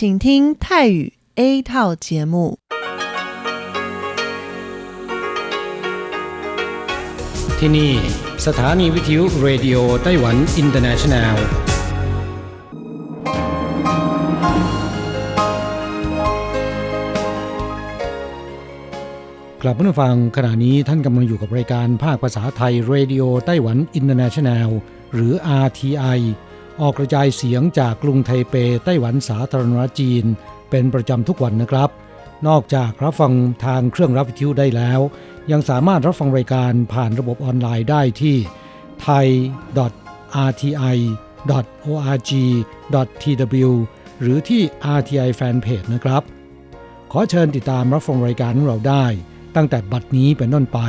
请听泰语 A 套节目。 ที่นี่สถานีวิทยุเรดิโอไต้หวันอินเตอร์เนชันแนลกลับมาฟังขณะนี้ท่านกำลังอยู่กับรายการภาคภาษาไทยเรดิโอไต้หวันอินเตอร์เนชันแนลหรือ RTI ออกกระจายเสียงจากกรุงไทเปไต้หวันสาธารณรัฐจีน เป็นประจำทุกวันนะครับ นอกจากรับฟังทางเครื่องรับวิทยุได้แล้ว ยังสามารถรับฟังรายการผ่านระบบออนไลน์ได้ที่ thai.rti.org.tw หรือที่ RTI Fanpage นะครับ ขอเชิญติดตามรับฟังรายการของเราได้ ตั้งแต่บัดนี้เป็นต้นไป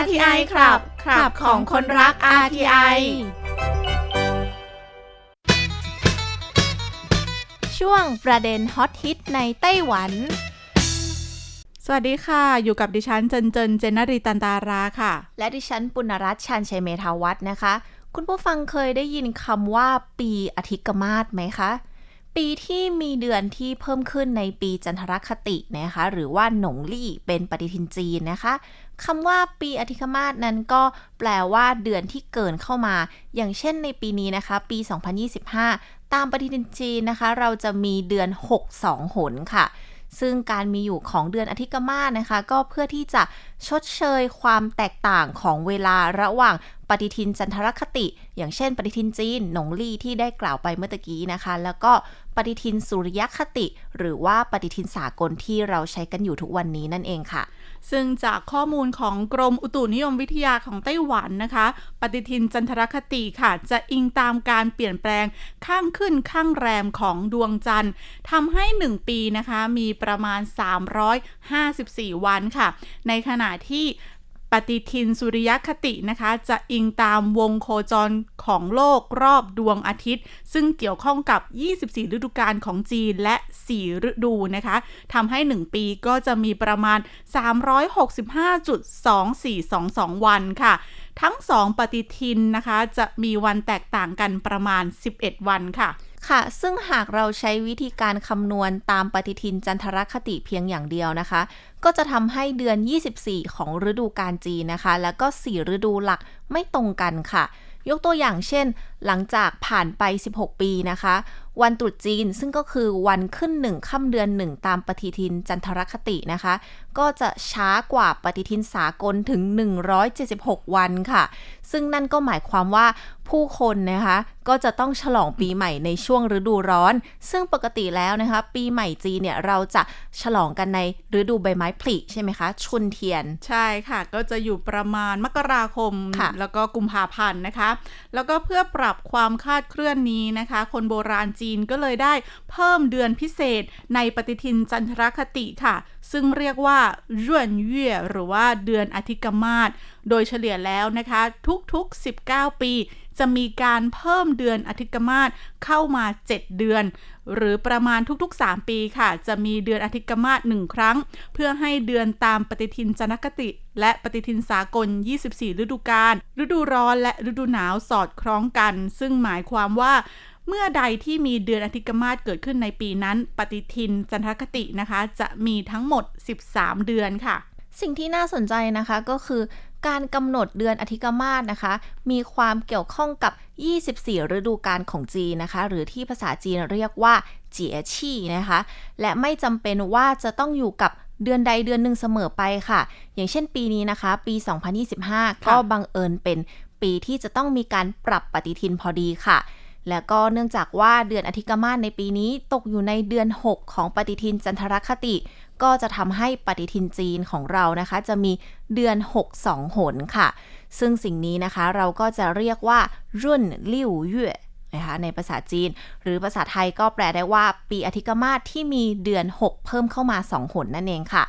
RTI ครับครับของคนรัก RTI ช่วงประเด็นฮอตฮิตในไต้หวัน สวัสดีค่ะ อยู่กับดิฉันเจนเจนเจนนรีตันตาราค่ะ และดิฉันปุณรัตน์ชันชัยเมธาวัฒน์นะคะ คุณผู้ฟังเคยได้ยินคำว่าปีอธิกมาศไหมคะ ปีที่มีเดือนที่เพิ่มขึ้นในปีจันทรคตินะคะหรือว่าหนงลี่เป็นปฏิทินจีนนะคะคำว่าปีอธิกมาศนั้นก็แปลว่าเดือนที่เกินเข้ามา อย่างเช่นในปีนี้นะคะ ปี 2025 ตามปฏิทินจีนนะคะ เราจะมีเดือน 6 2 หนค่ะ ซึ่งการมีอยู่ของเดือนอธิกมาศนะคะ ก็เพื่อที่จะชดเชยความแตกต่างของเวลาระหว่าง ปฏิทินจันทรคติ อย่างเช่น ปฏิทินจีนหนงลี่ที่ได้กล่าวไปเมื่อตะกี้นะคะ แล้วก็ปฏิทินสุริยคติ หรือว่าปฏิทินสากลที่เราใช้กันอยู่ทุกวันนี้นั่นเองค่ะ ซึ่งจากข้อมูลของกรมอุตุนิยมวิทยาของไต้หวันนะคะ ปฏิทินจันทรคติค่ะ จะอิงตามการเปลี่ยนแปลงข้างขึ้นข้างแรมของดวงจันทร์ทำให้ 1 ปีนะคะมีประมาณ 354 วันค่ะ ในขณะที่ ปฏิทินสุริยคตินะคะ จะอิงตามวงโคจรของโลกรอบดวงอาทิตย์ ซึ่งเกี่ยวข้องกับ 24 ฤดูกาลของจีนและ 4 ฤดูนะคะทำให้ 1 ปีก็จะมีประมาณ 365.2422 วันค่ะ ทั้ง 2 ปฏิทินนะคะ จะมีวันแตกต่างกันประมาณ 11 วันค่ะ ค่ะ ซึ่งหากเราใช้วิธีการคำนวณตามปฏิทินจันทรคติเพียงอย่างเดียวนะคะ ก็จะทำให้เดือน 24 ของฤดูกาลจีนนะคะ แล้วก็ 4 ฤดูหลักไม่ตรงกันค่ะ ยกตัวอย่างเช่น หลังจากผ่านไป 16 ปีนะคะวันตรุษจีน ซึ่งก็คือวันขึ้นหนึ่งค่ำเดือนหนึ่งตามปฏิทินจันทรคตินะคะ ก็จะช้ากว่าปฏิทินสากลถึง 176 วันค่ะ ซึ่งนั่นก็หมายความว่าผู้คนนะคะก็จะต้องฉลองปีใหม่ในช่วงฤดูร้อน ซึ่งปกติแล้วนะคะ ปีใหม่จีนเนี่ยเราจะฉลองกันในฤดูใบไม้ผลิใช่ไหมคะ ชุนเทียน ใช่ค่ะ ก็จะอยู่ประมาณมกราคมค่ะแล้วก็กุมภาพันธ์นะคะ แล้วก็เพื่อปรับความคาดเคลื่อนนี้นะคะ คนโบราณจีนก็เลยได้เพิ่มเดือนพิเศษในปฏิทินจันทรคติค่ะ ซึ่งเรียกว่าเรื่อนเย่ยหรือว่าเดือนอธิกมาศโดยเฉลี่ยแล้วนะคะ ทุกๆ 19 ปี จะมีการเพิ่มเดือนอธิกมาศเข้ามา 7 เดือน หรือประมาณทุกๆ 3 ปีค่ะ จะมีเดือนอธิกมาศ1ครั้ง เพื่อให้เดือนตามปฏิทินจันทรคติ และปฏิทินสากล 24 ฤดูกาลฤดูร้อนและฤดูหนาวสอดคล้องกัน ซึ่งหมายความว่า เมื่อใดที่มีเดือนอธิกมาศเกิดขึ้นในปีนั้น ปฏิทินจันทรคตินะคะ จะมีทั้งหมด 13 เดือนค่ะ สิ่งที่น่าสนใจนะคะก็คือการกำหนดเดือนอธิกมาศนะคะ มีความเกี่ยวข้องกับ 24 ฤดูกาลของจีนนะคะ หรือที่ภาษาจีนเรียกว่าเจียชี่นะคะ และไม่จำเป็นว่าจะต้องอยู่กับเดือนใดเดือนหนึ่งเสมอไปค่ะ อย่างเช่นปีนี้นะคะ ปี 2025 ก็บังเอิญเป็นปีที่จะต้องมีการปรับปฏิทินพอดีค่ะ แล้วก็เนื่องจากว่าเดือนอธิกมาศในปีนี้ตกอยู่ในเดือน 6 ของปฏิทินจันทรคติ ก็จะทำให้ปฏิทินจีนของเรานะคะ จะมีเดือน 6 2 หนค่ะ ซึ่งสิ่งนี้นะคะเราก็จะเรียกว่า รุ่นลิ่วเย่นะคะในภาษาจีน หรือภาษาไทยก็แปลได้ว่า ปีอธิกมาศที่มีเดือน 6 เพิ่มเข้ามา 2 หนนั่นเองค่ะ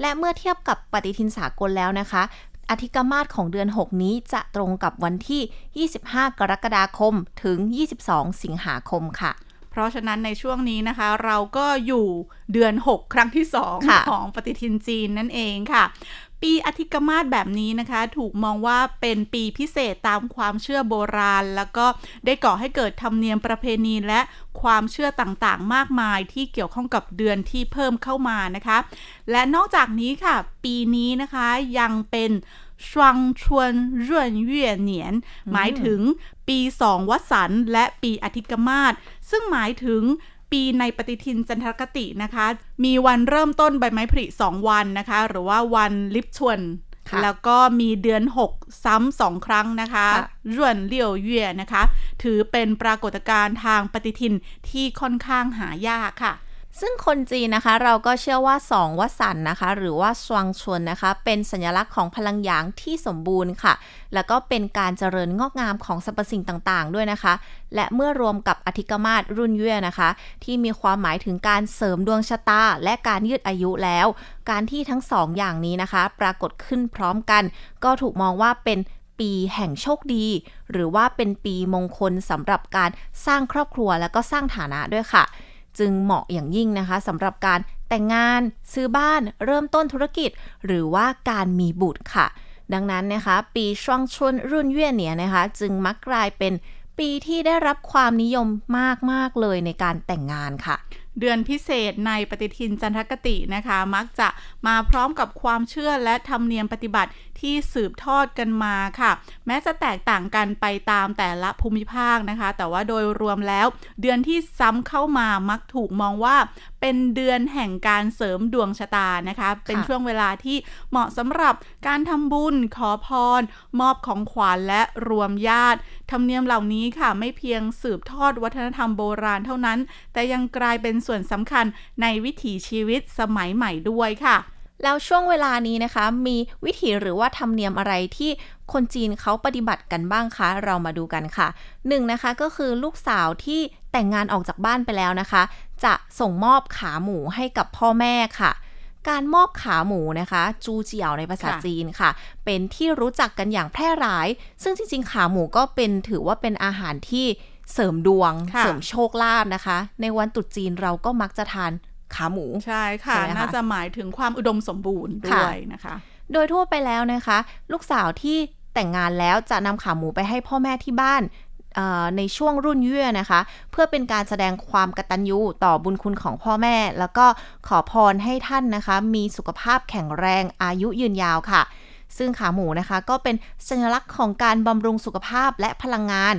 และเมื่อเทียบกับปฏิทินสากลแล้วนะคะ อธิกมาศของเดือน 6 นี้จะตรงกับวันที่ 25 กรกฎาคมถึง 22 สิงหาคมค่ะ เพราะฉะนั้นในช่วงนี้นะคะ เราก็อยู่เดือน 6 ครั้งที่ค่ะ2ของปฏิทินจีนนั่นเองค่ะ ปีอธิกมาศแบบนี้นะคะ ถูกมองว่าเป็นปีพิเศษตามความเชื่อโบราณ แล้วก็ได้ก่อให้เกิดธรรมเนียมประเพณีและความเชื่อต่างๆ มากมายที่เกี่ยวข้องกับเดือนที่เพิ่มเข้ามานะคะ และนอกจากนี้ค่ะ ปีนี้นะคะยังเป็นชวงชวนเรื่อนเย่เหนียน หมายถึงปีสองวสันต์และปีอธิกมาศซึ่งหมายถึง ปีในปฏิทินจันทรคตินะคะ มีวันเริ่มต้นใบไม้ผลิสองวันนะคะ หรือว่าวันลิปชวนค่ะแล้วก็มีเดือน 6 ซ้ำสองครั้งนะคะค่ะร่วนเลี่ยวเย่นะคะ ถือเป็นปรากฏการณ์ทางปฏิทินที่ค่อนข้างหายากค่ะ ซึ่งคนจีนนะคะเราก็เชื่อว่าสองวสันต์นะคะ หรือว่าสวงชวนนะคะ เป็นสัญลักษณ์ของพลังหยางที่สมบูรณ์ค่ะ แล้วก็เป็นการเจริญงอกงามของสรรพสิ่งต่างๆ ด้วยนะคะ และเมื่อรวมกับอธิกมาศรุ่นเย่นะคะ ที่มีความหมายถึงการเสริมดวงชะตา และการยืดอายุแล้ว การที่ทั้งสองอย่างนี้นะคะ ปรากฏขึ้นพร้อมกัน ก็ถูกมองว่าเป็นปีแห่งโชคดี หรือว่าเป็นปีมงคลสำหรับการสร้างครอบครัวและก็สร้างฐานะด้วยค่ะ จึงเหมาะอย่างยิ่งนะคะสำหรับการแต่งงานซื้อบ้านเริ่มต้นธุรกิจ หรือว่าการมีบุตรค่ะ ดังนั้นนะคะ ปีช่วงชุนรุ่นเย่ยเนี่ยนะคะ จึงมักกลายเป็นปีที่ได้รับความนิยมมากๆเลยในการแต่งงานค่ะ เดือนพิเศษในปฏิทินจันทคตินะคะ มักจะมาพร้อมกับความเชื่อและธรรมเนียมปฏิบัติที่สืบทอดกันมาค่ะ แม้จะแตกต่างกันไปตามแต่ละภูมิภาคนะคะ แต่ว่าโดยรวมแล้ว เดือนที่ซ้ำเข้ามามักถูกมองว่า เป็นเดือนแห่งการเสริมดวงชะตานะคะ เป็นช่วงเวลาที่เหมาะสำหรับการทำบุญขอพร มอบของขวัญและรวมญาติ ธรรมเนียมเหล่านี้ค่ะไม่เพียงสืบทอดวัฒนธรรมโบราณเท่านั้น แต่ยังกลายเป็นส่วนสำคัญในวิถีชีวิตสมัยใหม่ด้วยค่ะ แล้วช่วงเวลานี้นะคะ มีวิถีหรือว่าธรรมเนียมอะไรที่คนจีนเขาปฏิบัติกันบ้างคะ เรามาดูกันค่ะหนึ่งนะคะก็คือลูกสาวที่แต่งงานออกจากบ้านไปแล้วนะคะ จะส่งมอบขาหมูให้กับพ่อแม่ค่ะ การมอบขาหมูนะคะ จูเจียวในภาษาค่ะจีนค่ะ เป็นที่รู้จักกันอย่างแพร่หลาย ซึ่งจริง ๆ ขาหมูก็เป็นถือว่าเป็นอาหารที่เสริมดวงค่ะเสริมโชคลาภนะคะ ในวันตรุษจีนเราก็มักจะทานขาหมูใช่ค่ะใช่ไหมคะน่าจะหมายถึงความอุดมสมบูรณ์ด้วยนะคะ โดยทั่วไปแล้วนะคะ ลูกสาวที่แต่งงานแล้วจะนำขาหมูไปให้พ่อแม่ที่บ้านเอ่อ ในช่วงรุ่นเยื่อนะคะ เพื่อเป็นการแสดงความกตัญญูต่อบุญคุณของพ่อแม่ แล้วก็ขอพรให้ท่านนะคะ มีสุขภาพแข็งแรงอายุยืนยาวค่ะ ซึ่งขาหมูนะคะก็เป็นสัญลักษณ์ของการบำรุงสุขภาพและพลังงาน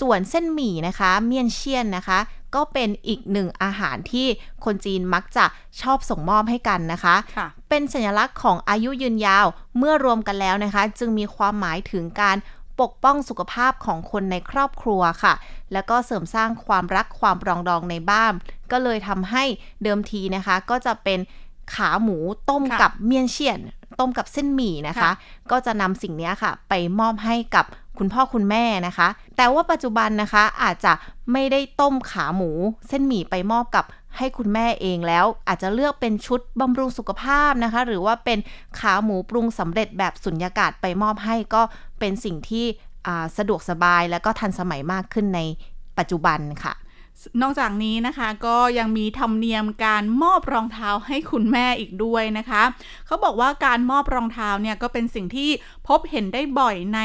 ส่วนเส้นหมี่นะคะ เมียนเชียนนะคะ ก็เป็นอีกหนึ่งอาหารที่คนจีนมักจะชอบส่งมอบให้กันนะคะค่ะเป็นสัญลักษณ์ของอายุยืนยาวเมื่อรวมกันแล้วนะคะ จึงมีความหมายถึงการ ปกป้องสุขภาพของคนในครอบครัวค่ะ แล้วก็เสริมสร้างความรักความปรองดองในบ้าน ก็เลยทำให้เดิมทีนะคะ ก็จะเป็นขาหมูต้มค่ะกับเมียนเชียน ต้มกับเส้นหมี่นะคะค่ะก็จะนำสิ่งเนี้ยค่ะ ไปมอบให้กับคุณพ่อคุณแม่นะคะ แต่ว่าปัจจุบันนะคะอาจจะไม่ได้ต้มขาหมู เส้นหมี่ไปมอบกับ ให้คุณแม่เองแล้ว อาจจะเลือกเป็นชุดบำรุงสุขภาพนะคะ หรือว่าเป็นขาหมูปรุงสำเร็จแบบสุญญากาศไปมอบให้ก็เป็นสิ่งที่สะดวกสบายและก็ทันสมัยมากขึ้นในปัจจุบันค่ะ นอกจากนี้นะคะก็ยังมีธรรมเนียมการมอบรองเท้าให้คุณแม่อีกด้วยนะคะเขาบอกว่าการมอบรองเท้าเนี่ยก็เป็นสิ่งที่พบเห็นได้บ่อยใน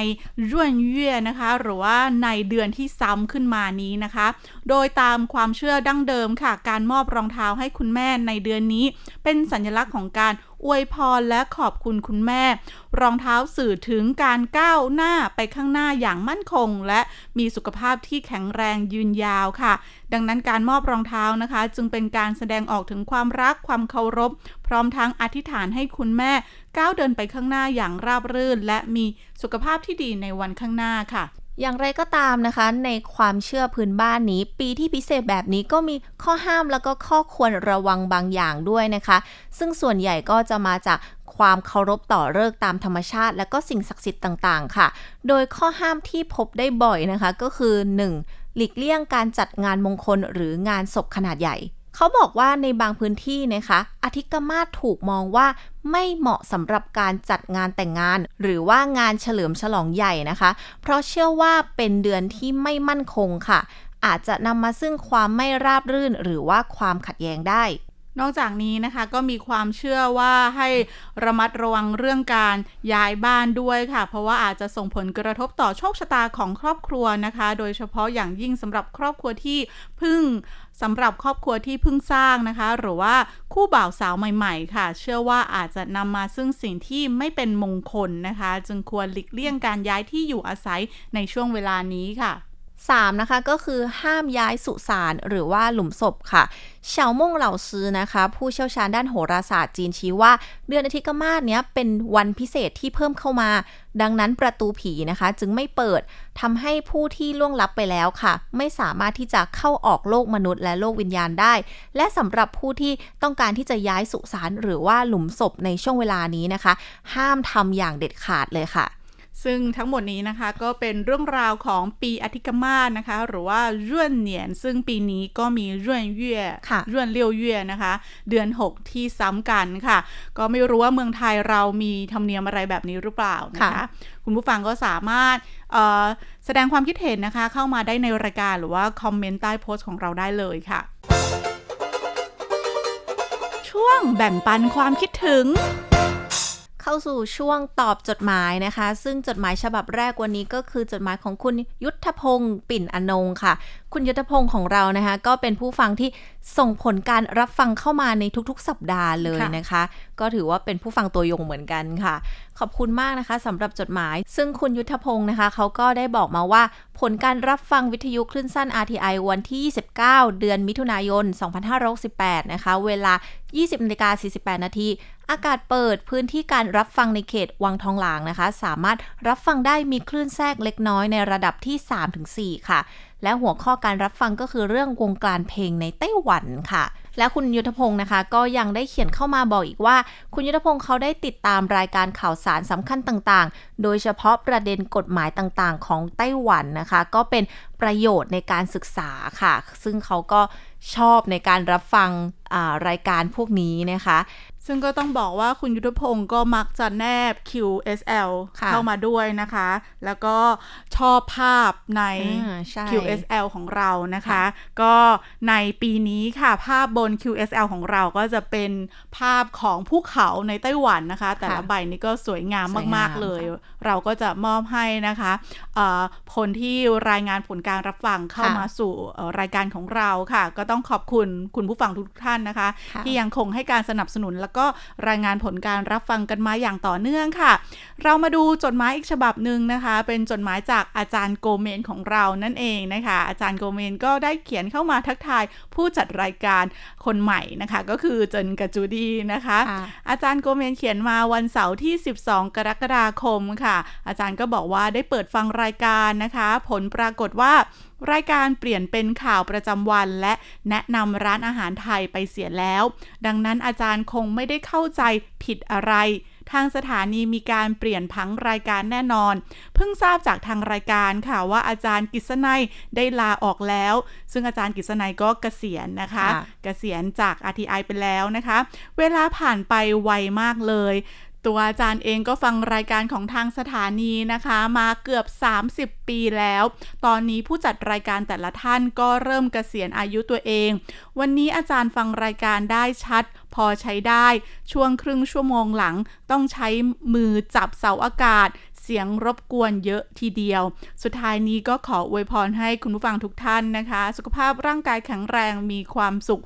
ร่วนเย่นะคะ หรือว่าในเดือนที่ซ้ำขึ้นมานี้นะคะ โดยตามความเชื่อดั้งเดิมค่ะ การมอบรองเท้าให้คุณแม่ในเดือนนี้ เป็นสัญลักษณ์ของการ อวยพรและขอบคุณคุณแม่ รองเท้าสื่อถึงการก้าวหน้าไปข้างหน้าอย่างมั่นคง และมีสุขภาพที่แข็งแรงยืนยาวค่ะ ดังนั้นการมอบรองเท้านะคะ จึงเป็นการแสดงออกถึงความรักความเคารพ พร้อมทั้งอธิษฐานให้คุณแม่ก้าวเดินไปข้างหน้าอย่างราบรื่น และมีสุขภาพที่ดีในวันข้างหน้าค่ะ อย่างไรก็ตามนะคะ ในความเชื่อพื้นบ้านนี้ ปีที่พิเศษแบบนี้ก็มีข้อห้ามแล้วก็ข้อควรระวังบางอย่างด้วยนะคะ ซึ่งส่วนใหญ่ก็จะมาจากความเคารพต่อเลิกตามธรรมชาติ และก็สิ่งศักดิ์สิทธิ์ต่างๆ ค่ะ โดยข้อห้ามที่พบได้บ่อยนะคะก็คือ 1. หลีกเลี่ยงการจัดงานมงคลหรืองานศพขนาดใหญ่ เขาบอกว่าในบางพื้นที่นะคะอธิกมาศถูกมองว่าไม่เหมาะสำหรับการจัดงานแต่งงาน หรือว่างานเฉลิมฉลองใหญ่นะคะ เพราะเชื่อว่าเป็นเดือนที่ไม่มั่นคงค่ะ อาจจะนำมาซึ่งความไม่ราบรื่น หรือว่าความขัดแย้งได้นอกจากนี้นะคะก็มีความเชื่อว่าให้ระมัดระวังเรื่องการย้ายบ้านด้วยค่ะ เพราะว่าอาจจะส่งผลกระทบต่อโชคชะตาของครอบครัวนะคะ โดยเฉพาะอย่างยิ่งสำหรับครอบครัวที่เพิ่ง สำหรับครอบครัวที่เพิ่งสร้างนะคะ หรือว่าคู่บ่าวสาวใหม่ๆ ค่ะ เชื่อว่าอาจจะนำมาซึ่งสิ่งที่ไม่เป็นมงคลนะคะ จึงควรหลีกเลี่ยงการย้ายที่อยู่อาศัยในช่วงเวลานี้ค่ะ 3 นะคะก็คือห้ามย้ายสุสานหรือว่าหลุมศพค่ะเฉาม่งเหล่าซื้อนะคะ ผู้เชี่ยวชาญด้านโหราศาสตร์จีนชี้ว่า เดือนอาทิตย์กมาศเนี้ยเป็นวันพิเศษที่เพิ่มเข้ามา ดังนั้นประตูผีนะคะ จึงไม่เปิดทำให้ผู้ที่ล่วงลับไปแล้วค่ะ ไม่สามารถที่จะเข้าออกโลกมนุษย์และโลกวิญญาณได้ และสำหรับผู้ที่ต้องการที่จะย้ายสุสานหรือว่าหลุมศพในช่วงเวลานี้นะคะ ห้ามทำอย่างเด็ดขาดเลยค่ะ ซึ่งทั้งหมดนี้นะคะก็เป็นเรื่องราวของปีอธิกมาศนะคะ หรือว่าเรื่อนเหนียน ซึ่งปีนี้ก็มีเรื่อนเย่ค่ะเรื่อนเลี้ยวเย่นะคะ เดือน 6 ที่ซ้ำกันค่ะ ก็ไม่รู้ว่าเมืองไทยเรามีธรรมเนียมอะไรแบบนี้หรือเปล่านะคะค่ะคุณผู้ฟังก็สามารถเอ่อแสดงความคิดเห็นนะคะ เข้ามาได้ในรายการหรือว่าคอมเมนต์ใต้โพสต์ของเราได้เลยค่ะ ช่วงแบ่งปันความคิดถึง เข้าสู่ช่วงตอบจดหมายนะคะ ซึ่งจดหมายฉบับแรกวันนี้ก็คือจดหมายของคุณยุทธพงศ์ปิ่นอนงค่ะ คุณยุทธพงศ์ของเรานะคะ ก็เป็นผู้ฟังที่ส่งผลการรับฟังเข้ามาในทุกๆ สัปดาห์เลยนะคะ ก็ถือว่าเป็นผู้ฟังตัวยงเหมือนกันค่ะ ขอบคุณมากนะคะสำหรับจดหมาย ซึ่งคุณยุทธพงศ์นะคะเขาก็ได้บอกมาว่าผลการรับฟังวิทยุคลื่นสั้น RTI วันที่ 29 เดือนมิถุนายน 2568 นะคะ เวลา 20นาฬิกา48 นาที อากาศเปิดพื้นที่การรับฟังในเขตวังทองหลางนะคะ สามารถรับฟังได้มีคลื่นแทรกเล็กน้อยในระดับที่ 3-4 ค่ะ และหัวข้อการรับฟังก็คือเรื่องวงการเพลงในไต้หวันค่ะ และคุณยุทธพงศ์นะคะ ก็ยังได้เขียนเข้ามาบอกอีกว่า คุณยุทธพงศ์เขาได้ติดตามรายการข่าวสารสำคัญต่างๆ โดยเฉพาะประเด็นกฎหมายต่างๆ ของไต้หวันนะคะ ก็เป็นประโยชน์ในการศึกษาค่ะ ซึ่งเขาก็ชอบในการรับฟังรายการพวกนี้นะคะซึ่งก็ต้องบอกว่าคุณยุทธพงศ์ก็มักจะแนบ QSL ค่ะเข้ามาด้วยนะคะ แล้วก็ชอบภาพในอ่าใช่ QSL ของเรานะคะ ก็ในปีนี้ค่ะภาพบน QSL ของเราก็จะเป็นภาพของภูเขาในไต้หวันนะคะ แต่ละใบนี้ก็สวยงามสวยงามมาก ๆ เลย เราก็จะมอบให้นะคะเอ่อคนที่รายงานผลการรับฟังเข้าค่ะมาสู่เอ่อรายการของเราค่ะ ก็ต้องขอบคุณคุณผู้ฟังทุกท่านนะคะค่ะที่ยังคงให้การสนับสนุนแล้วก็รายงานผลการรับฟังกันมาอย่างต่อเนื่องค่ะ เรามาดูจดหมายอีกฉบับหนึ่งนะคะ เป็นจดหมายจากอาจารย์โกเมนของเรานั่นเองนะคะ อาจารย์โกเมนก็ได้เขียนเข้ามาทักทายผู้จัดรายการคนใหม่นะคะ ก็คือเจนกับจูดี้นะคะค่ะอาจารย์โกเมนเขียนมาวันเสาร์ที่ 12 กรกฎาคมค่ะ อาจารย์ก็บอกว่าได้เปิดฟังรายการนะคะ ผลปรากฏว่า รายการเปลี่ยนเป็นข่าวประจำวัน และแนะนำร้านอาหารไทยไปเสียแล้ว ดังนั้นอาจารย์คงไม่ได้เข้าใจผิดอะไร ทางสถานีมีการเปลี่ยนพังรายการแน่นอน เพิ่งทราบจากทางรายการค่ะว่าอาจารย์กิษณัยได้ลาออกแล้ว ซึ่งอาจารย์กิษณัยก็เกษียณนะคะค่ะเกษียณจาก RTI ไปแล้วนะคะ เวลาผ่านไปไวมากเลย ตัวอาจารย์เองก็ฟังรายการของทางสถานีนะคะ มาเกือบ 30 ปีแล้ว ตอนนี้ผู้จัดรายการแต่ละท่านก็เริ่มเกษียณอายุตัวเอง วันนี้อาจารย์ฟังรายการได้ชัด พอใช้ได้ ช่วงครึ่งชั่วโมงหลัง ต้องใช้มือจับเสาอากาศ เสียงรบกวนเยอะทีเดียว สุดท้ายนี้ก็ขออวยพรให้คุณผู้ฟังทุกท่านนะคะ สุขภาพร่างกายแข็งแรงมีความสุข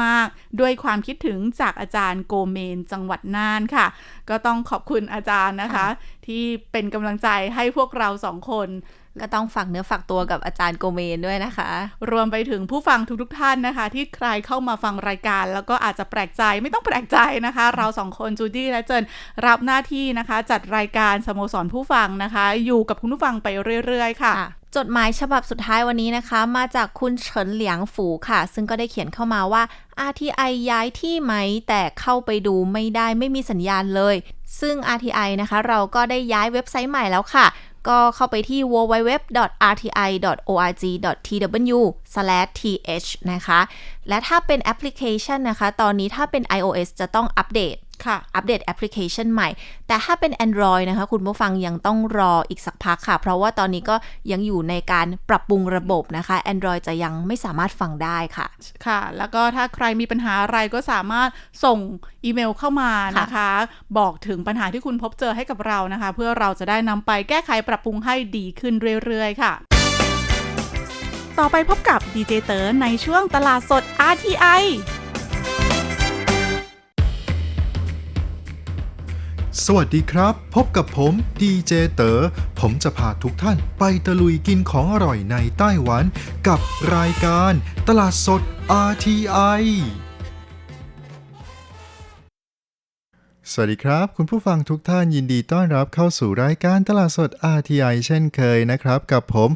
มาก ๆ ด้วยความคิดถึงจากอาจารย์โกเมนจังหวัดน่านค่ะ ก็ต้องขอบคุณอาจารย์นะคะที่เป็นกำลังใจให้พวกเราสองคน ก็ต้องฝากเนื้อฝากตัวกับอาจารย์โกเมนด้วยนะคะ รวมไปถึงผู้ฟังทุกๆท่านนะคะ ที่ใครเข้ามาฟังรายการ แล้วก็อาจจะแปลกใจไม่ต้องแปลกใจนะคะ เราสองคนจูดี้และเจนรับหน้าที่นะคะ จัดรายการสโมสรผู้ฟังนะคะ อยู่กับคุณผู้ฟังไปเรื่อยๆ ค่ะจดหมายฉบับสุดท้ายวันนี้นะคะ มาจากคุณเฉินเหลียงฝูค่ะ ซึ่งก็ได้เขียนเข้ามาว่า RTI ย้ายที่ไหม แต่เข้าไปดูไม่ได้ไม่มีสัญญาณเลย ซึ่ง RTI นะคะ เราก็ได้ย้ายเว็บไซต์ใหม่แล้วค่ะ ก็เข้าไปที่ www.rti.org.tw/th นะคะ และถ้าเป็นแอปพลิเคชันนะคะ ตอนนี้ถ้าเป็น iOS จะต้องอัปเดต อัปเดตแอปพลิเคชันใหม่ แต่ถ้าเป็น Android นะคะ คุณผู้ฟังยังต้องรออีกสักพักค่ะ เพราะว่าตอนนี้ก็ยังอยู่ในการปรับปรุงระบบนะคะ Android จะยังไม่สามารถฟังได้ค่ะ ค่ะ แล้วก็ถ้าใครมีปัญหาอะไรก็สามารถส่งอีเมลเข้ามานะคะ บอกถึงปัญหาที่คุณพบเจอให้กับเรานะคะ เพื่อเราจะได้นำไปแก้ไขปรับปรุงให้ดีขึ้นเรื่อยๆ ค่ะต่อไปพบกับดีเจเต๋อในช่วงตลาดสด RTI สวัสดีครับ พบกับผมดีเจเต๋อผมจะพาทุกท่านไปตะลุยกินของอร่อยในไต้หวัน กับรายการตลาดสด RTI สวัสดีครับ คุณผู้ฟังทุกท่านยินดีต้อนรับเข้าสู่รายการตลาดสด RTI เช่นเคยนะครับ กับผม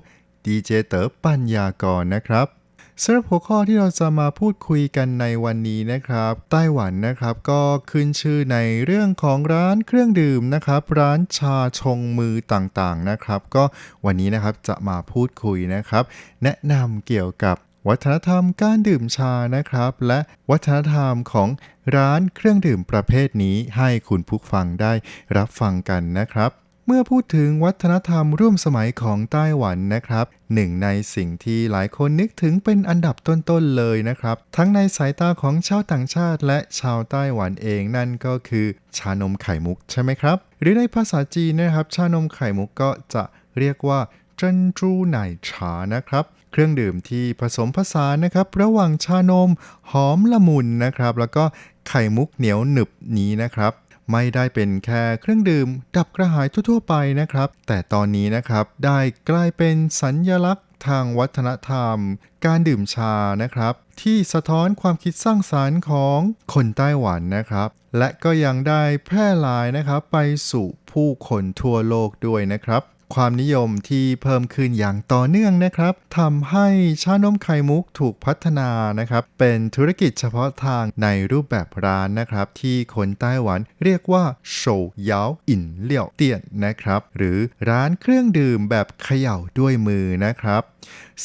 ดีเจเต๋อปัญญากรนะครับ สำหรับหัวข้อที่เราจะมาพูดคุยกันในวันนี้นะครับ ไต้หวันนะครับก็ขึ้นชื่อในเรื่องของร้านเครื่องดื่มนะครับ ร้านชาชงมือต่างๆนะครับ ก็วันนี้นะครับจะมาพูดคุยนะครับ แนะนำเกี่ยวกับวัฒนธรรมการดื่มชานะครับ และวัฒนธรรมของร้านเครื่องดื่มประเภทนี้ให้คุณผู้ฟังได้รับฟังกันนะครับ เมื่อพูดถึงวัฒนธรรมร่วมสมัยของไต้หวันนะครับหนึ่งในสิ่งที่หลายคนนึกถึงเป็นอันดับต้นๆเลยนะครับ ทั้งในสายตาของชาวต่างชาติ และชาวไต้หวันเองนั่นก็คือ ชานมไข่มุกใช่ไหมครับ หรือในภาษาจีนนะครับ ชานมไข่มุกก็จะเรียกว่าเจิ้นจูไนชานะครับ เครื่องดื่มที่ผสมผสานนะครับ ระหว่างชานมหอมละมุนนะครับ แล้วก็ไข่มุกเหนียวหนึบนี้นะครับ ไม่ได้เป็นแค่เครื่องดื่ม ดับกระหายทั่วๆไปนะครับ แต่ตอนนี้นะครับได้กลายเป็นสัญญลักษณ์ทางวัฒนธรรม การดื่มชานะครับ ที่สะท้อนความคิดสร้างสารรค์ของคนไต้หวันนะครับ และก็ยังได้แพร่หลายนะครับไปสู่ผู้คนทั่วโลกด้วยนะครับ ความนิยมที่เพิ่มขึ้นอย่างต่อเนื่องนะครับทำให้ชานมไข่มุกถูกพัฒนานะครับ เป็นธุรกิจเฉพาะทางในรูปแบบร้านนะครับ ที่คนไต้หวันเรียกว่าโชเยาอินเลี่ยวเตียนนะครับ หรือร้านเครื่องดื่มแบบเขย่าด้วยมือนะครับ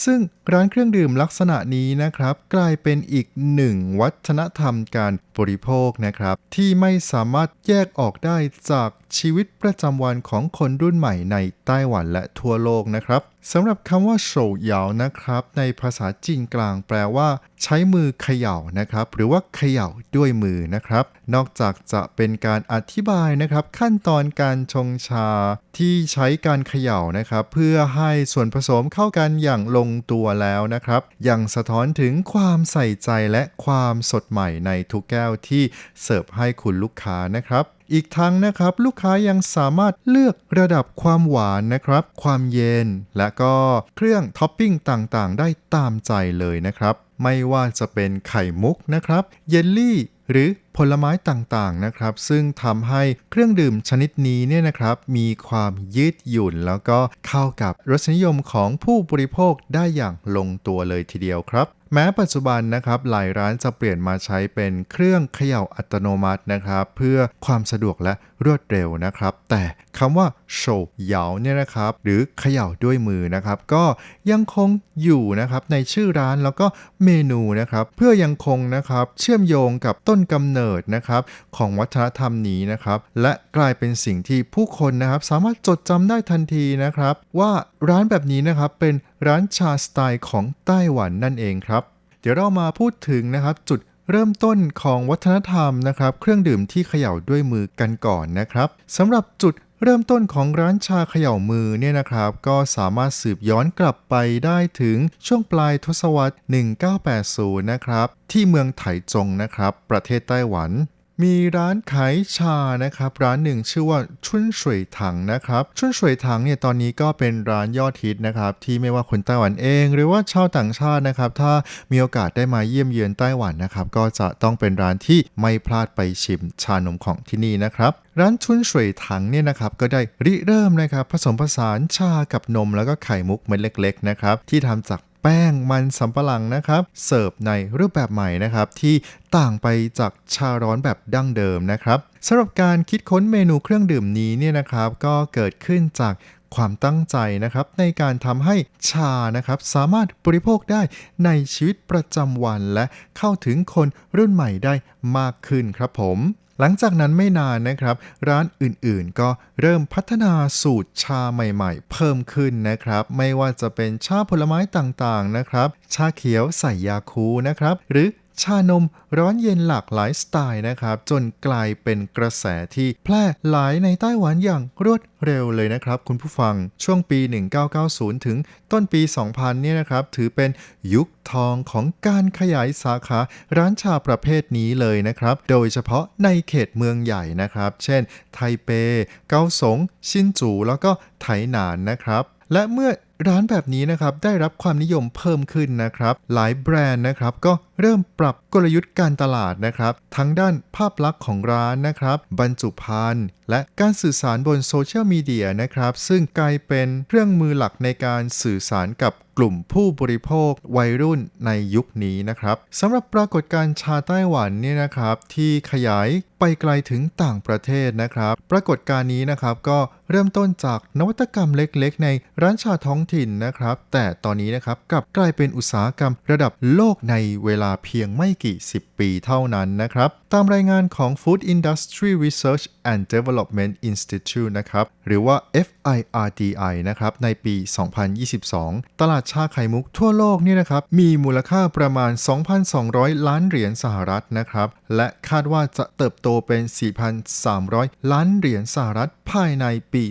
ซึ่งร้านเครื่องดื่มลักษณะนี้นะครับ กลายเป็นอีกหนึ่งวัฒนธรรมการบริโภคนะครับ ที่ไม่สามารถแยกออกได้จากชีวิตประจำวันของคนรุ่นใหม่ในไต้หวันและทั่วโลกนะครับสำหรับคำว่าโฉเหยานะครับ ในภาษาจีนกลางแปลว่า ใช้มือเขย่านะครับ หรือว่าเขย่าด้วยมือนะครับ นอกจากจะเป็นการอธิบายนะครับ ขั้นตอนการชงชาที่ใช้การเขย่านะครับ เพื่อให้ส่วนผสมเข้ากันอย่างลงตัวแล้วนะครับ ยังสะท้อนถึงความใส่ใจและความสดใหม่ในทุกแก้วที่เสิร์ฟให้คุณลูกค้านะครับ อีกทั้งนะครับลูกค้ายังสามารถเลือกระดับความหวานนะครับ ความเย็น และก็เครื่องท็อปปิ้งต่างๆ ได้ตามใจเลยนะครับ ไม่ว่าจะเป็นไข่มุกนะครับ เยลลี่หรือผลไม้ต่างๆนะครับ ซึ่งทำให้เครื่องดื่มชนิดนี้เนี่ยนะครับ มีความยืดหยุ่น แล้วก็เข้ากับรสนิยมของผู้บริโภคได้อย่างลงตัวเลยทีเดียวครับ แม้ปัจจุบันนะครับหลายร้านจะเปลี่ยนมาใช้เป็นเครื่องเขย่าอัตโนมัตินะครับ เพื่อความสะดวกและรวดเร็วนะครับ แต่คำว่าโฉเหยาเนี่ยนะครับ หรือเขย่าด้วยมือนะครับ ก็ยังคงอยู่นะครับในชื่อร้านแล้วก็เมนูนะครับ เพื่อยังคงนะครับเชื่อมโยงกับต้นกำเนิดนะครับของวัฒนธรรมนี้นะครับ และกลายเป็นสิ่งที่ผู้คนนะครับ สามารถจดจำได้ทันทีนะครับ ว่าร้านแบบนี้นะครับเป็น ร้านชาสไตล์ของไต้หวันนั่นเองครับ เดี๋ยวเรามาพูดถึงนะครับ จุดเริ่มต้นของวัฒนธรรมนะครับ เครื่องดื่มที่เขย่าด้วยมือกันก่อนนะครับสำหรับจุดเริ่มต้นของร้านชาเขย่ามือเนี่ยนะครับ ก็สามารถสืบย้อนกลับไปได้ถึงช่วงปลายทศวรรษ 1980 นะครับ ที่เมืองไถจงนะครับ ประเทศไต้หวัน มีร้านขายชานะครับ ร้านหนึ่งชื่อว่าชุนสวยถังนะครับชุนสวยถังเนี่ยตอนนี้ก็เป็นร้านยอดฮิตนะครับที่ไม่ว่าคนไต้หวันเอง หรือว่าชาวต่างชาตินะครับ ถ้ามีโอกาสได้มาเยี่ยมเยือนไต้หวันนะครับ ก็จะต้องเป็นร้านที่ไม่พลาดไปชิมชานมของที่นี่นะครับร้านชุนสวยถังเนี่ยนะครับก็ได้ริเริ่มนะครับผสมผสานชากับนมแล้วก็ไข่มุกเม็ดเล็ก ๆ นะครับ ที่ทำจาก แป้งมันสำปะหลังนะครับ เสิร์ฟในรูปแบบใหม่นะครับ ที่ต่างไปจากชาร้อนแบบดั้งเดิมนะครับสำหรับการคิดค้นเมนูเครื่องดื่มนี้เนี่ยนะครับ ก็เกิดขึ้นจากความตั้งใจนะครับในการทำให้ชานะครับสามารถบริโภคได้ในชีวิตประจำวันและเข้าถึงคนรุ่นใหม่ได้มากขึ้นครับผม หลังจากนั้นไม่นานนะครับ ร้านอื่นๆ ก็เริ่มพัฒนาสูตรชาใหม่ๆ เพิ่มขึ้นนะครับ ไม่ว่าจะเป็นชาผลไม้ต่างๆนะครับ ชาเขียวใส่ยาคูนะครับ หรือ ชานมร้อนเย็นหลากหลายสไตล์นะครับ จนกลายเป็นกระแสที่แพร่หลายในไต้หวันอย่างรวดเร็วเลยนะครับ คุณผู้ฟังช่วงปี 1990 ถึงต้นปี 2000 เนี่ยนะครับ ถือเป็นยุคทองของการขยายสาขาร้านชาประเภทนี้เลยนะครับ โดยเฉพาะในเขตเมืองใหญ่นะครับ เช่น ไทเป เกาสง ชินจู แล้วก็ไถหนานนะครับ และเมื่อ ร้านแบบนี้นะครับได้รับความนิยมเพิ่มขึ้นนะครับ หลายแบรนด์นะครับก็เริ่มปรับกลยุทธ์การตลาดนะครับ ทั้งด้านภาพลักษณ์ของร้านนะครับ บรรจุภัณฑ์และการสื่อสารบนโซเชียลมีเดียนะครับ ซึ่งกลายเป็นเครื่องมือหลักในการสื่อสารกับกลุ่มผู้บริโภควัยรุ่นในยุคนี้นะครับสำหรับปรากฏการณ์ชาไต้หวันเนี่ยนะครับ ที่ขยายไปไกลถึงต่างประเทศนะครับ ปรากฏการณ์นี้นะครับก็เริ่มต้นจากนวัตกรรมเล็กๆ ในร้านชาท้องถิ่นนะครับ แต่ตอนนี้นะครับกลับกลายเป็นอุตสาหกรรมระดับโลกในเวลาเพียงไม่กี่สิบปีเท่านั้นนะครับ ตามรายงานของ Food Industry Research and Development Institute นะครับ หรือว่า FIRDI นะครับ ในปี 2022 ตลาดชาไข่มุกทั่วโลกเนี่ยนะครับ มีมูลค่าประมาณ 2,200 ล้านเหรียญสหรัฐนะครับ และคาดว่าจะเติบโตเป็น 4,300 ล้านเหรียญสหรัฐภายในปี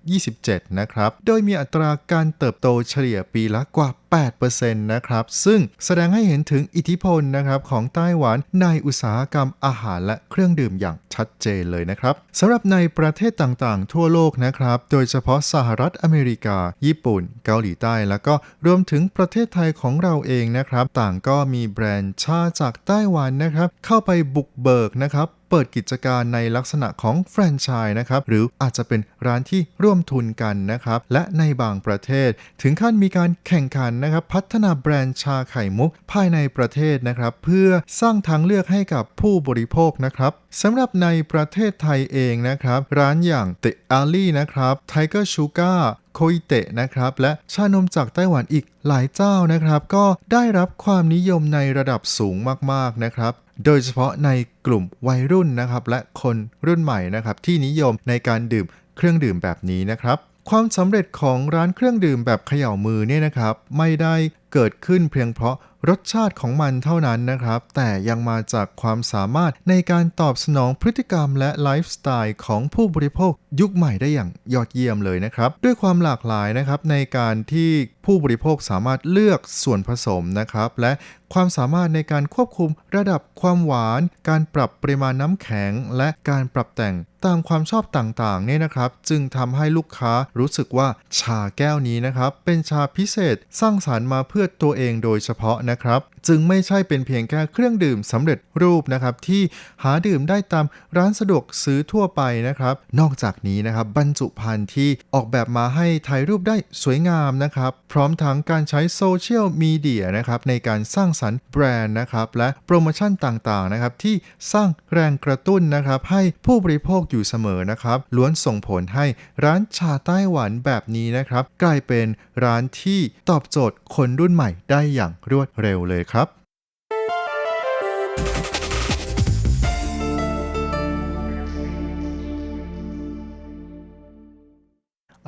2027 นะครับ โดยมีอัตราการเติบโตเฉลี่ยปีละกว่า8%นะครับ ซึ่งแสดงให้เห็นถึงอิทธิพลนะครับของไต้หวันในอุตสาหกรรมอาหารและเครื่องดื่มอย่างชัดเจนเลยนะครับสำหรับในประเทศต่างๆ ทั่วโลกนะครับ โดยเฉพาะสหรัฐอเมริกา ญี่ปุ่น เกาหลีใต้ แล้วก็รวมถึงประเทศไทยของเราเองนะครับ ต่างก็มีแบรนด์ชาจากไต้หวันนะครับ เข้าไปบุกเบิกนะครับเปิดกิจการในลักษณะของแฟรนไชส์นะครับ หรืออาจจะเป็นร้านที่ร่วมทุนกันนะครับ และในบางประเทศ ถึงขั้นมีการแข่งขันนะครับพัฒนาแบรนด์ชาไข่มุกภายในประเทศนะครับเพื่อสร้างทางเลือกให้กับผู้บริโภคนะครับสำหรับในประเทศไทยเองนะครับ ร้านอย่าง The Alley นะครับ Tiger Sugar โคอิเตะนะครับและชานมจากไต้หวันอีกหลายเจ้านะครับ ก็ได้รับความนิยมในระดับสูงมากๆนะครับ โดยเฉพาะในกลุ่มวัยรุ่นนะครับ และคนรุ่นใหม่นะครับที่นิยมในการดื่มเครื่องดื่มแบบนี้นะครับ ความสำเร็จของร้านเครื่องดื่มแบบเขย่ามือเนี่ยนะครับ ไม่ได้เกิดขึ้นเพียงเพราะรสชาติของมันเท่านั้นนะครับ แต่ยังมาจากความสามารถในการตอบสนองพฤติกรรมและไลฟ์สไตล์ของผู้บริโภคยุคใหม่ได้อย่างยอดเยี่ยมเลยนะครับ ด้วยความหลากหลายนะครับในการที่ผู้บริโภคสามารถเลือกส่วนผสมนะครับ และความสามารถในการควบคุมระดับความหวาน การปรับปริมาณน้ำแข็ง และการปรับแต่งตามความชอบต่างๆเนี่ยนะครับ จึงทำให้ลูกค้ารู้สึกว่าชาแก้วนี้นะครับ เป็นชาพิเศษสร้างสารรค์มาเพื่อตัวเองโดยเฉพาะนะครับ จึงไม่ใช่เป็นเพียงแค่เครื่องดื่มสำเร็จรูปนะครับที่หาดื่มได้ตามร้านสะดวกซื้อทั่วไปนะครับ นอกจากนี้นะครับบรรจุภัณฑ์ที่ออกแบบมาให้ถ่ายรูปได้สวยงามนะครับ พร้อมทั้งการใช้โซเชียลมีเดียนะครับในการสร้างสรรค์แบรนด์นะครับ และโปรโมชั่นต่างๆนะครับที่สร้างแรงกระตุ้นนะครับให้ผู้บริโภคอยู่เสมอนะครับล้วนส่งผลให้ร้านชาไต้หวันแบบนี้นะครับ กลายเป็นร้านที่ตอบโจทย์คนรุ่นใหม่ได้อย่างรวดเร็วเลยครับ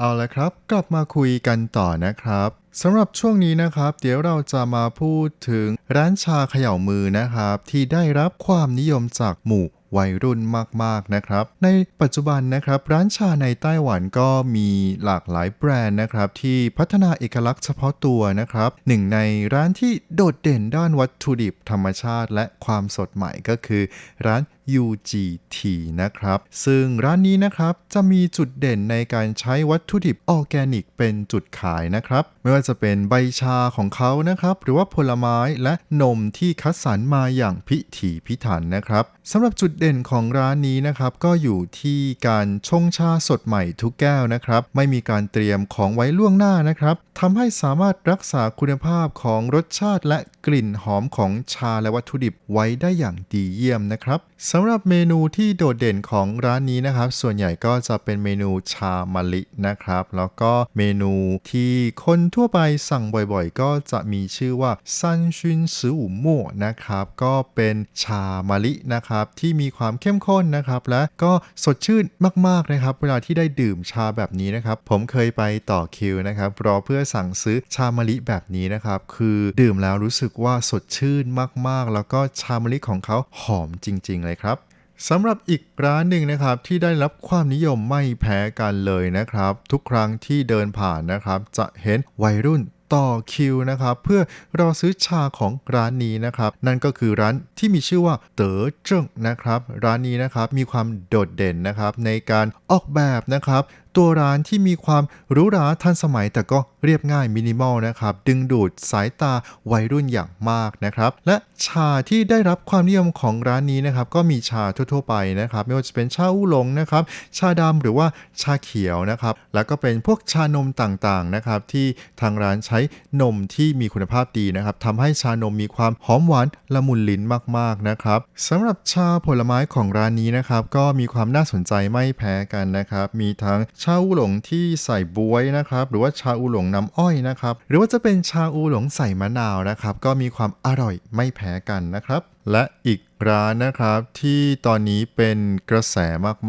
เอาละครับ กลับมาคุยกันต่อนะครับสำหรับช่วงนี้นะครับ เดี๋ยวเราจะมาพูดถึงร้านชาเขย่ามือนะครับ ที่ได้รับความนิยมจากหมู่ วัยรุ่นมากๆนะครับ ในปัจจุบันนะครับร้านชาในไต้หวันก็มีหลากหลายแบรนด์นะครับที่พัฒนาเอกลักษณ์เฉพาะตัวนะครับหนึ่งในร้านที่โดดเด่นด้านวัตถุดิบธรรมชาติ และความสดใหม่ก็คือ ร้าน UGT นะครับ ซึ่งร้านนี้นะครับจะมีจุดเด่นในการใช้วัตถุดิบออร์แกนิกเป็นจุดขายนะครับไม่ว่าจะเป็นใบชาของเขานะครับ หรือว่าผลไม้และนมที่คัดสรรมาอย่างพิถีพิถันนะครับสำหรับจุดเด่นของร้านนี้นะครับก็อยู่ที่การชงชาสดใหม่ทุกแก้วนะครับ ไม่มีการเตรียมของไว้ล่วงหน้านะครับทำให้สามารถรักษาคุณภาพของรสชาติและกลิ่นหอมของชาและวัตถุดิบไว้ได้อย่างดีเยี่ยมนะครับสำหรับเมนูที่โดดเด่นของร้านนี้นะครับ ส่วนใหญ่ก็จะเป็นเมนูชามะลินะครับ แล้วก็เมนูที่คนทั่วไปสั่งบ่อยๆ ก็จะมีชื่อว่าซันชุนสืออูโม่นะครับ ก็เป็นชามะลินะครับ ที่มีความเข้มข้นนะครับ และก็สดชื่นมากๆนะครับ เวลาที่ได้ดื่มชาแบบนี้นะครับ ผมเคยไปต่อคิวนะครับรอเพื่อสั่งซื้อชามะลิแบบนี้นะครับ คือดื่มแล้วรู้สึกว่าสดชื่นมากๆ แล้วก็ชามะลิของเขาหอมจริง ๆ เลยครับ สำหรับอีกร้านหนึ่งนะครับที่ได้รับความนิยมไม่แพ้กันเลยนะครับ ทุกครั้งที่เดินผ่านนะครับ จะเห็นวัยรุ่นต่อคิวนะครับ เพื่อรอซื้อชาของร้านนี้นะครับ นั่นก็คือร้านที่มีชื่อว่าเต๋อเจิ้งนะครับ ร้านนี้นะครับมีความโดดเด่นนะครับในการออกแบบนะครับตัวร้านที่มีความหรูหราทันสมัยแต่ก็เรียบง่ายมินิมอลนะครับ ดึงดูดสายตาวัยรุ่นอย่างมากนะครับ และชาที่ได้รับความนิยมของร้านนี้นะครับ ก็มีชาทั่ว ๆ ไปนะครับ ไม่ว่าจะเป็นชาอูหลงนะครับ ชาดำหรือว่าชาเขียวนะครับ แล้วก็เป็นพวกชานมต่างๆนะครับที่ทางร้านใช้นมที่มีคุณภาพดีนะครับทำให้ชานมมีความหอมหวานละมุนลิ้นมากๆนะครับสำหรับชาผลไม้ของร้านนี้นะครับ ก็มีความน่าสนใจไม่แพ้กันนะครับ มีทั้งชาอูหลงที่ใส่บวยนะครับ หรือว่าชาอูหลงน้ำอ้อยนะครับ หรือว่าจะเป็นชาอูหลงใส่มะนาวนะครับ ก็มีความอร่อยไม่แพ้กันนะครับ และอีกร้านนะครับที่ตอนนี้เป็นกระแส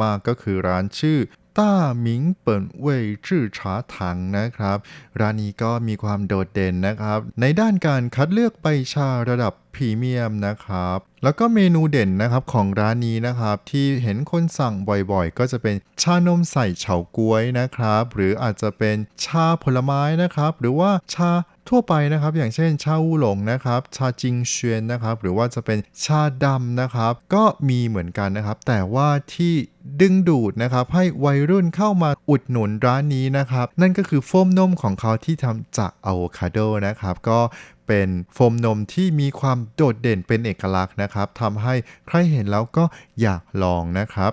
มากๆก็คือร้านชื่อ ต้าหมิงเปิ่นเว่ยจื่อฉาถังนะครับ ร้านนี้ก็มีความโดดเด่นนะครับ ในด้านการคัดเลือกใบชาระดับพรีเมียมนะครับ แล้วก็เมนูเด่นนะครับของร้านนี้นะครับ ที่เห็นคนสั่งบ่อยๆ ก็จะเป็นชานมใส่เฉาก๊วยนะครับ หรืออาจจะเป็นชาผลไม้นะครับ หรือว่าชา ทั่วไปนะครับ อย่างเช่นชาอูหลงนะครับ ชาจิงเชียนนะครับ หรือว่าจะเป็นชาดำนะครับ ก็มีเหมือนกันนะครับ แต่ว่าที่ดึงดูดนะครับ ให้วัยรุ่นเข้ามาอุดหนุนร้านนี้นะครับ นั่นก็คือโฟมนมของเขาที่ทำจากอะโวคาโดนะครับ ก็เป็นโฟมนมที่มีความโดดเด่นเป็นเอกลักษณ์นะครับทำให้ใครเห็นแล้วก็อยากลองนะครับ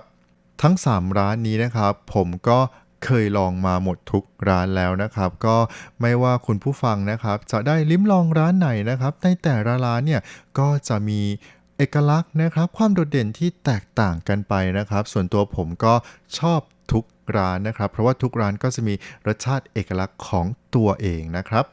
ทั้ง 3 ร้านนี้นะครับ ผมก็ เคยลองมาหมดทุกร้านแล้วนะครับ ก็ไม่ว่าคุณผู้ฟังนะครับ จะได้ลิ้มลองร้านไหนนะครับ ในแต่ละร้านเนี่ยก็จะมีเอกลักษณ์นะครับ ความโดดเด่นที่แตกต่างกันไปนะครับ ส่วนตัวผมก็ชอบทุกร้านนะครับ เพราะว่าทุกร้านก็จะมีรสชาติเอกลักษณ์ของตัวเองนะครับ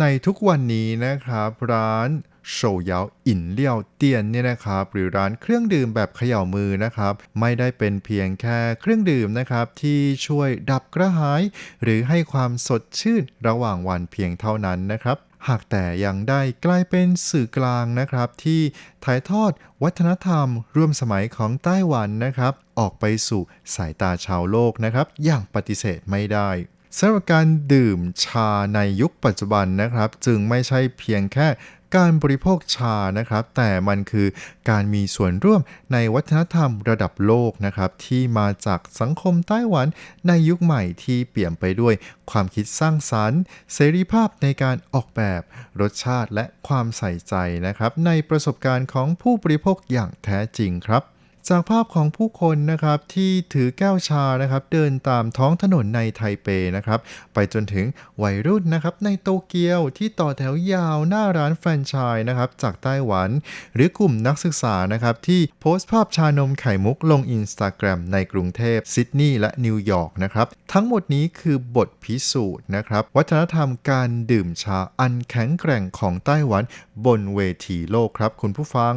ในทุกวันนี้นะครับร้าน โฉเยาอินเลี่ยวเตียนเนี่ยนะครับ หรือร้านเครื่องดื่มแบบเขย่ามือนะครับ ไม่ได้เป็นเพียงแค่เครื่องดื่มนะครับที่ช่วยดับกระหาย หรือให้ความสดชื่นระหว่างวันเพียงเท่านั้นนะครับหากแต่ยังได้กลายเป็นสื่อกลางนะครับ ที่ถ่ายทอดวัฒนธรรม ร่วมสมัยของไต้หวันนะครับ ออกไปสู่สายตาชาวโลกนะครับ อย่างปฏิเสธไม่ได้สำหรับการดื่มชาในยุคปัจจุบันนะครับ จึงไม่ใช่เพียงแค่ การบริโภคชานะครับ แต่มันคือการมีส่วนร่วมในวัฒนธรรมระดับโลกนะครับ ที่มาจากสังคมไต้หวันในยุคใหม่ที่เปลี่ยนไปด้วยความคิดสร้างสรรค์ เสรีภาพในการออกแบบ รสชาติและความใส่ใจนะครับ ในประสบการณ์ของผู้บริโภคอย่างแท้จริงครับ จากภาพของผู้คนนะครับที่ถือแก้วชานะครับเดินตามท้องถนนในไทเปนะครับไปจนถึงวัยรุ่นนะครับในโตเกียวที่ต่อแถวยาวหน้าร้านแฟรนไชส์นะครับจากไต้หวัน หรือกลุ่มนักศึกษานะครับที่โพสต์ภาพชานมไข่มุกลงอินสตาแกรมในกรุงเทพซิดนีย์และนิวยอร์กนะครับทั้งหมดนี้คือบทพิสูจน์นะครับวัฒนธรรมการดื่มชาอันแข็งแกร่งของไต้หวันบนเวทีโลกครับคุณผู้ฟัง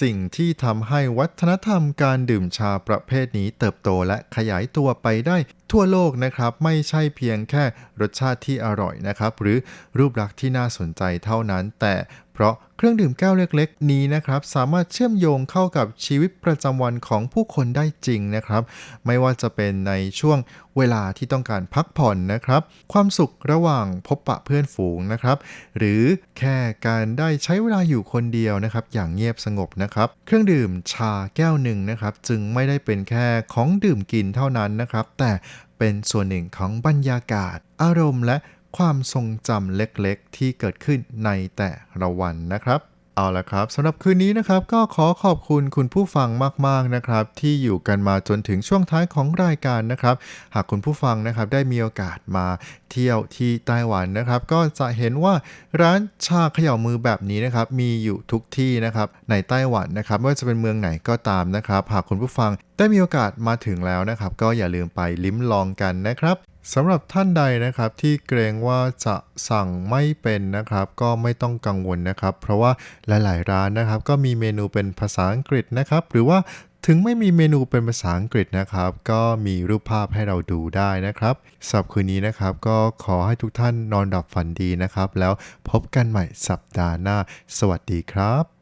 สิ่งที่ทำให้วัฒนธรรมการดื่มชาประเภทนี้เติบโตและขยายตัวไปได้ทั่วโลกนะครับ ไม่ใช่เพียงแค่รสชาติที่อร่อยนะครับ หรือรูปลักษณ์ที่น่าสนใจเท่านั้น แต่ เพราะเครื่องดื่มแก้วเล็กๆ นี้นะครับ สามารถเชื่อมโยงเข้ากับชีวิตประจำวันของผู้คนได้จริงนะครับ ไม่ว่าจะเป็นในช่วงเวลาที่ต้องการพักผ่อนนะครับ ความสุขระหว่างพบปะเพื่อนฝูงนะครับ หรือแค่การได้ใช้เวลาอยู่คนเดียวนะครับ อย่างเงียบสงบนะครับ เครื่องดื่มชาแก้วหนึ่งนะครับ จึงไม่ได้เป็นแค่ของดื่มกินเท่านั้นนะครับ แต่เป็นส่วนหนึ่งของบรรยากาศ อารมณ์และ ความทรงจำเล็กๆ ที่เกิดขึ้นในแต่ละวันนะครับ เอาละครับสำหรับคืนนี้นะครับ ก็ขอขอบคุณคุณผู้ฟังมากๆนะครับ ที่อยู่กันมาจนถึงช่วงท้ายของรายการนะครับ หากคุณผู้ฟังนะครับได้มีโอกาสมาเที่ยวที่ไต้หวันนะครับ ก็จะเห็นว่าร้านชาเขย่ามือแบบนี้นะครับ มีอยู่ทุกที่นะครับในไต้หวันนะครับไม่ว่าจะเป็นเมืองไหนก็ตามนะครับ หากคุณผู้ฟังได้มีโอกาสมาถึงแล้วนะครับ ก็อย่าลืมไปลิ้มลองกันนะครับ สำหรับท่านใดนะครับที่เกรงว่าจะสั่งไม่เป็นนะครับ ก็ไม่ต้องกังวลนะครับ เพราะว่าหลาย ๆ ร้านนะครับ ก็มีเมนูเป็นภาษาอังกฤษนะครับ หรือว่าถึงไม่มีเมนูเป็นภาษาอังกฤษนะครับ ก็มีรูปภาพให้เราดูได้นะครับสับคืนนี้นะครับ ก็ขอให้ทุกท่านนอนหลับฝันดีนะครับ แล้วพบกันใหม่สัปดาห์หน้า สวัสดีครับ